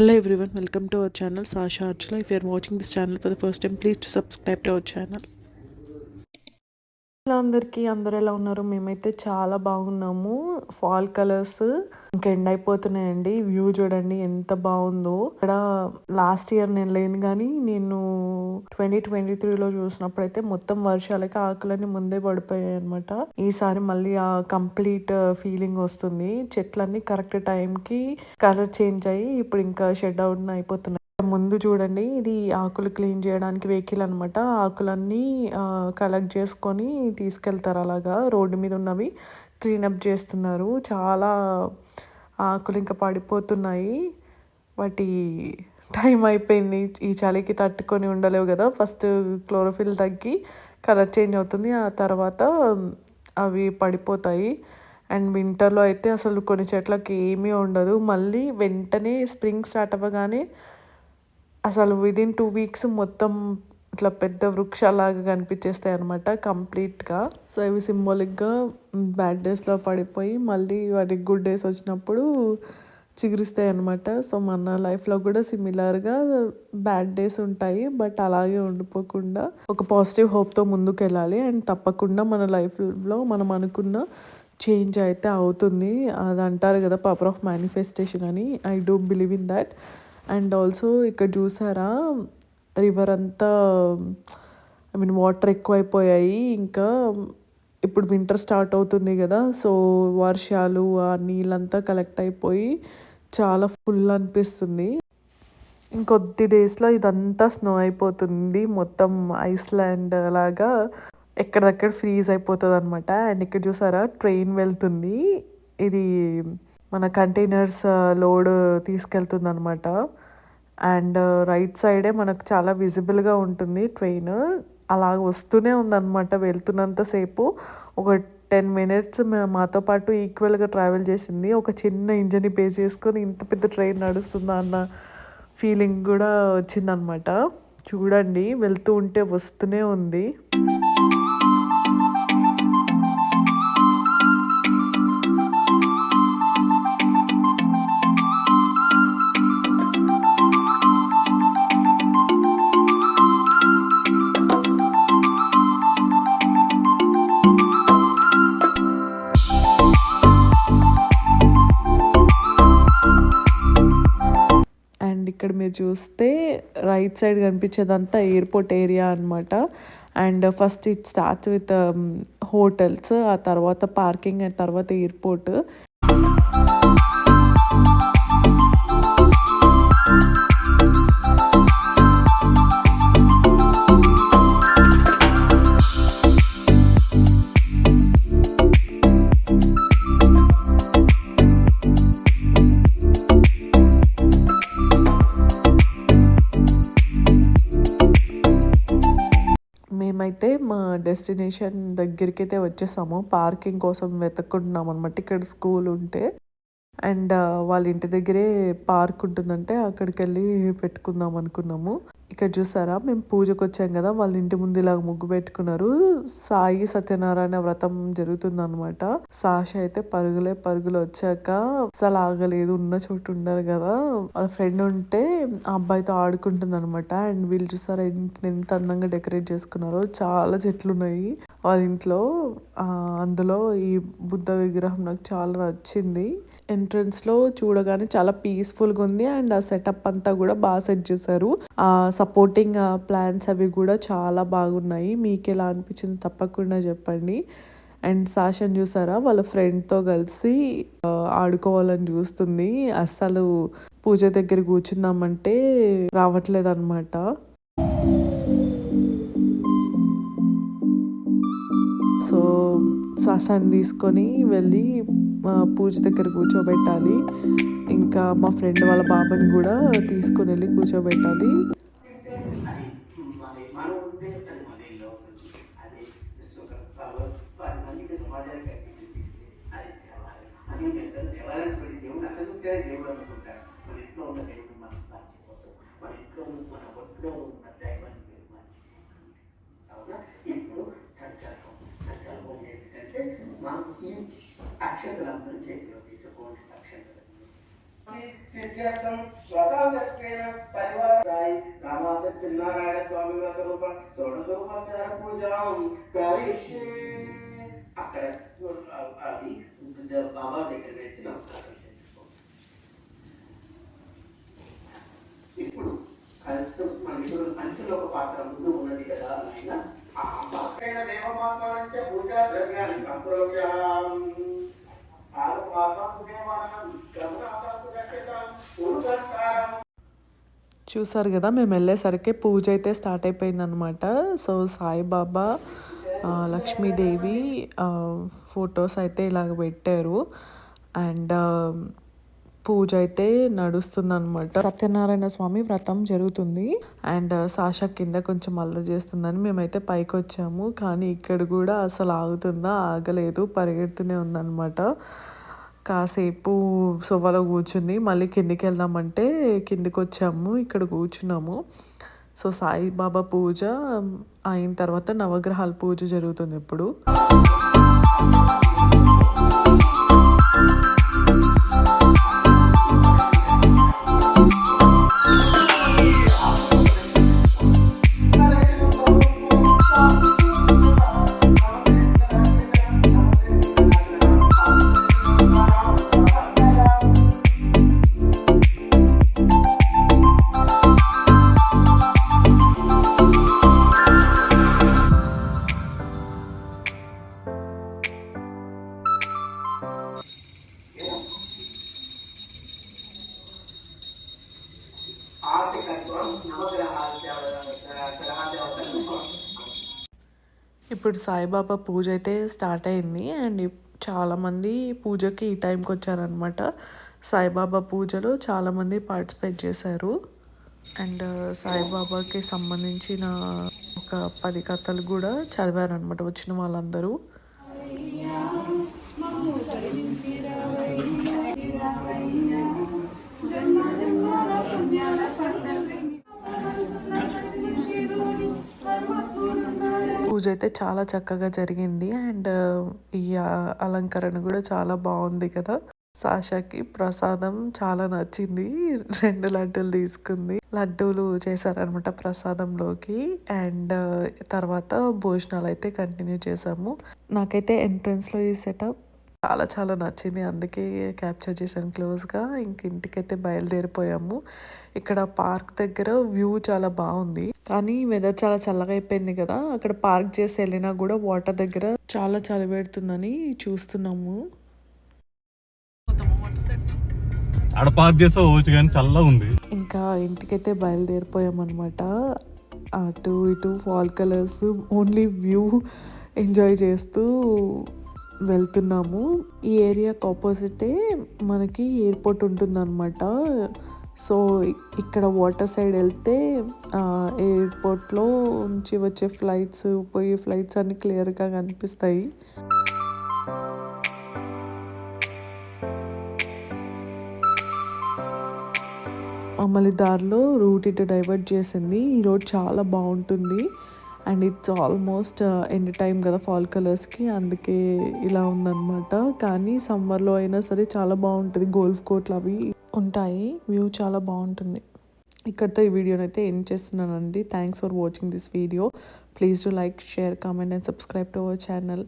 Hello everyone, welcome to our channel Sasha Archula. If you are watching this channel for the first time, please to subscribe to our channel. Hello అందరికీ? అందరు ఎలా ఉన్నారు? మేమైతే చాలా బాగున్నాము. Fall colours ఇంకెండ్ అయిపోతున్నాయండి. వ్యూ చూడండి ఎంత బాగుందో. ఇక్కడ లాస్ట్ ఇయర్ నేను లేను కానీ నేను ట్వంటీ ట్వంటీ త్రీలో చూసినప్పుడు అయితే మొత్తం వర్షాలకి ఆకులన్నీ ముందే పడిపోయాయి అనమాట ఈసారి మళ్ళీ ఆ కంప్లీట్ ఫీలింగ్ వస్తుంది. చెట్లన్నీ కరెక్ట్ టైంకి కలర్ చేంజ్ అయ్యి ఇప్పుడు ఇంకా షెడ్ అవుట్ అయిపోతున్నాయి. ముందు చూడండి. ఇది ఆకులు క్లీన్ చేయడానికి వెహికల్ అనమాట ఆకులన్నీ కలెక్ట్ చేసుకొని తీసుకెళ్తారు అలాగా. రోడ్డు మీద ఉన్నవి క్లీనప్ చేస్తున్నారు. చాలా ఆకులు ఇంకా పడిపోతున్నాయి. వాటి టైం అయిపోయింది. ఈ చలికి తట్టుకొని ఉండలేవు కదా. ఫస్ట్ క్లోరోఫిల్ తగ్గి కలర్ చేంజ్ అవుతుంది. ఆ తర్వాత అవి పడిపోతాయి. అండ్ వింటర్లో అయితే అసలు కొన్ని చెట్లకి ఏమీ ఉండదు. మళ్ళీ వెంటనే స్ప్రింగ్ స్టార్ట్ అవ్వగానే అసలు విదిన్ టూ వీక్స్ మొత్తం ఇట్లా పెద్ద వృక్షాలాగా కనిపించేస్తాయి అనమాట కంప్లీట్గా సో ఇవి సింబాలిక్గా బ్యాడ్ డేస్లో పడిపోయి మళ్ళీ వాటికి గుడ్ డేస్ వచ్చినప్పుడు చిగురిస్తాయి అనమాట సో మన లైఫ్లో కూడా సిమిలర్గా బ్యాడ్ డేస్ ఉంటాయి బట్ అలాగే ఉండిపోకుండా ఒక పాజిటివ్ హోప్తో ముందుకు వెళ్ళాలి అండ్ తప్పకుండా మన లైఫ్లో మనం అనుకున్న చేంజ్ అయితే అవుతుంది. అది అంటారు కదా పవర్ ఆఫ్ మేనిఫెస్టేషన్ అని. I do believe in that and also ఇక్కడ చూసారా? రివర్ అంతా ఐ మీన్ వాటర్ ఎక్కువైపోయాయి. ఇంకా ఇప్పుడు వింటర్ స్టార్ట్ అవుతుంది కదా సో వర్షాలు ఆ నీళ్ళంతా కలెక్ట్ అయిపోయి చాలా ఫుల్ అనిపిస్తుంది. ఇంకొద్ది డేస్లో ఇదంతా స్నో అయిపోతుంది. మొత్తం ఐస్లాండ్ లాగా ఎక్కడెక్కడ ఫ్రీజ్ అయిపోతుంది అనమాట అండ్ ఇక్కడ చూసారా? ట్రైన్ వెళ్తుంది. ఇది మన కంటైనర్స్ లోడ్ తీసుకెళ్తుందనమాట అండ్ రైట్ సైడే మనకు చాలా విజిబుల్గా ఉంటుంది ట్రైన్ అలా వస్తూనే ఉందన్నమాట వెళ్తున్నంతసేపు ఒక టెన్ మినిట్స్ మాతో పాటు ఈక్వల్గా ట్రావెల్ చేసింది. ఒక చిన్న ఇంజనీ పే చేసుకొని ఇంత పెద్ద ట్రైన్ నడుస్తుందా అన్న ఫీలింగ్ కూడా వచ్చిందనమాట చూడండి వెళ్తూ ఉంటే వస్తూనే ఉంది. చూస్తే రైట్ సైడ్ కనిపించేదంతా ఎయిర్పోర్ట్ ఏరియా అనమాట and first it start with hotels ఆ తర్వాత పార్కింగ్ అండ్ తర్వాత ఎయిర్పోర్ట్ డెస్టినేషన్ దగ్గరికి అయితే వచ్చేసాము. పార్కింగ్ కోసం వెతుక్కుంటున్నాం అనమాట ఇక్కడ స్కూల్ ఉంటే. అండ్ uh, వాళ్ళ ఇంటి దగ్గరే పార్క్ ఉంటుందంటే అక్కడికి వెళ్ళి పెట్టుకుందాం అనుకున్నాము. ఇక్కడ చూసారా? మేము పూజకు వచ్చాం కదా వాళ్ళ ఇంటి ముందు ఇలా ముగ్గు పెట్టుకున్నారు. సాయి సత్యనారాయణ వ్రతం జరుగుతుంది అనమాట సాష అయితే పరుగులే పరుగులు వచ్చాక అసలు ఆగలేదు ఉన్న చోటు ఉండరు కదా. వాళ్ళ ఫ్రెండ్ ఉంటే ఆ అబ్బాయితో ఆడుకుంటుంది అనమాట అండ్ వీళ్ళు చూసారా ఇంటిని ఎంత అందంగా డెకరేట్ చేసుకున్నారో. చాలా చెట్లు ఉన్నాయి వాళ్ళ ఇంట్లో. అందులో ఈ బుద్ధ విగ్రహం నాకు చాలా నచ్చింది. ఎంట్రన్స్లో చూడగానే చాలా పీస్ఫుల్గా ఉంది. అండ్ ఆ సెటప్ అంతా కూడా బాగా సెట్ చేశారు. ఆ సపోర్టింగ్ ప్లాన్స్ uh, అవి కూడా చాలా బాగున్నాయి. మీకు ఎలా అనిపించింది తప్పకుండా చెప్పండి. అండ్ సాషన్ చూసారా? వాళ్ళ ఫ్రెండ్తో కలిసి ఆడుకోవాలని చూస్తుంది. అస్సలు పూజ దగ్గర కూర్చుందామంటే రావట్లేదు అనమాట సో సాసాన్ని తీసుకొని వెళ్ళి పూజ దగ్గర కూర్చోబెట్టాలి. ఇంకా మా ఫ్రెండ్ వాళ్ళ బాబాని కూడా తీసుకొని వెళ్ళి కూర్చోబెట్టాలి. దేవుడికే దేవుడు అనుకుంటాడు మన ఇంట్లో ఉన్న దేవుడు మనం మర్చిపోతాం మన ఇంట్లో ఉన్న మన ఒంట్లో ఉన్న దైవాన్ని మీరు మర్చిపోతాం అవునా? ఇప్పుడు సంకల్పం సంకల్పం ఏంటంటే మనం ఈ అక్షతలందరూ చేతిలో తీసుకోండి అక్షతలు స్వామి రూప షోడశోపచార పూజాం అక్కడ అది బాబా దగ్గర వేసి నమస్కారం. ఇప్పుడు ఒక పాత్ర ముందు ఉన్నది కదా ఆయన ఆ పూజా ద్రవ్యాన్ని సంప్రోగ్యాం చూసారు కదా మేము వెళ్ళేసరికి పూజ అయితే స్టార్ట్ అయిపోయిందనమాట సో సాయిబాబా లక్ష్మీదేవి ఫొటోస్ అయితే ఇలాగ పెట్టారు. అండ్ పూజ అయితే నడుస్తుందన్నమాట. సత్యనారాయణ స్వామి వ్రతం జరుగుతుంది. అండ్ సాషా కింద కొంచెం అల్లరి చేస్తుందని మేమైతే పైకి వచ్చాము కానీ ఇక్కడ కూడా అసలు ఆగుతుందా ఆగలేదు పరిగెడుతూనే ఉందన్నమాట. కాసేపు సోఫాలో కూర్చుంది మళ్ళీ కిందికి వెళ్దామంటే కిందికి వచ్చాము ఇక్కడ కూర్చున్నాము. సో సాయిబాబా పూజ అయిన తర్వాత నవగ్రహాల పూజ జరుగుతుంది ఇప్పుడు. ఇప్పుడు సాయిబాబా పూజ అయితే స్టార్ట్ అయింది అండ్ చాలామంది పూజకి ఈ టైంకి వచ్చారనమాట సాయిబాబా పూజలో చాలామంది పార్టిసిపేట్ చేశారు. అండ్ సాయిబాబాకి సంబంధించిన ఒక పది కథలు కూడా చదివారనమాట వచ్చిన వాళ్ళందరూ. పూజ అయితే చాలా చక్కగా జరిగింది. అండ్ ఈ అలంకరణ కూడా చాలా బాగుంది కదా. సాషాకి ప్రసాదం చాలా నచ్చింది. రెండు లడ్డూలు తీసుకుంది. లడ్డూలు చేశారనమాట ప్రసాదంలోకి. అండ్ తర్వాత భోజనాలు అయితే కంటిన్యూ చేసాము నాకైతే ఎంట్రన్స్లో ఈ సెటప్ చాలా చాలా నచ్చింది. అందుకే క్యాప్చర్ చేశాను క్లోజ్గా. ఇంక ఇంటికైతే బయలుదేరిపోయాము. ఇక్కడ పార్క్ దగ్గర వ్యూ చాలా బాగుంది. కానీ వెదర్ చాలా చల్లగా అయిపోయింది కదా. అక్కడ పార్క్ చేసి వెళ్ళినా కూడా వాటర్ దగ్గర చాలా చలి పెడుతుందని చూస్తున్నాము. ఆడ పార్క్ చేస్తే పోవచ్చు కానీ చల్లగా ఉంది. ఇంకా ఇంటికైతే బయలుదేరిపోయామన్నమాట. అటు ఇటు fall colours only view enjoy చేస్తూ వెళ్తున్నాము. ఈ ఏరియాకి ఆపోజిటే మనకి ఎయిర్పోర్ట్ ఉంటుందన్నమాట. సో ఇక్కడ వాటర్ సైడ్ వెళ్తే ఎయిర్పోర్ట్లో నుంచి వచ్చే ఫ్లైట్స్ పోయే ఫ్లైట్స్ అన్ని క్లియర్గా కనిపిస్తాయి. మళ్ళీ దారిలో రూట్ ఇటు డైవర్ట్ చేసింది. ఈ రోడ్ చాలా బాగుంటుంది. And it's almost end time కదా ఫాల్ కలర్స్కి అందుకే ఇలా ఉందన్నమాట. కానీ సమ్మర్లో అయినా సరే చాలా బాగుంటుంది. గోల్ఫ్ కోట్లు అవి ఉంటాయి. వ్యూ చాలా బాగుంటుంది. ఇక్కడితో ఈ వీడియోని అయితే ఎండ్ చేస్తున్నానండి. Thanks for watching this video please to like share comment and subscribe to our channel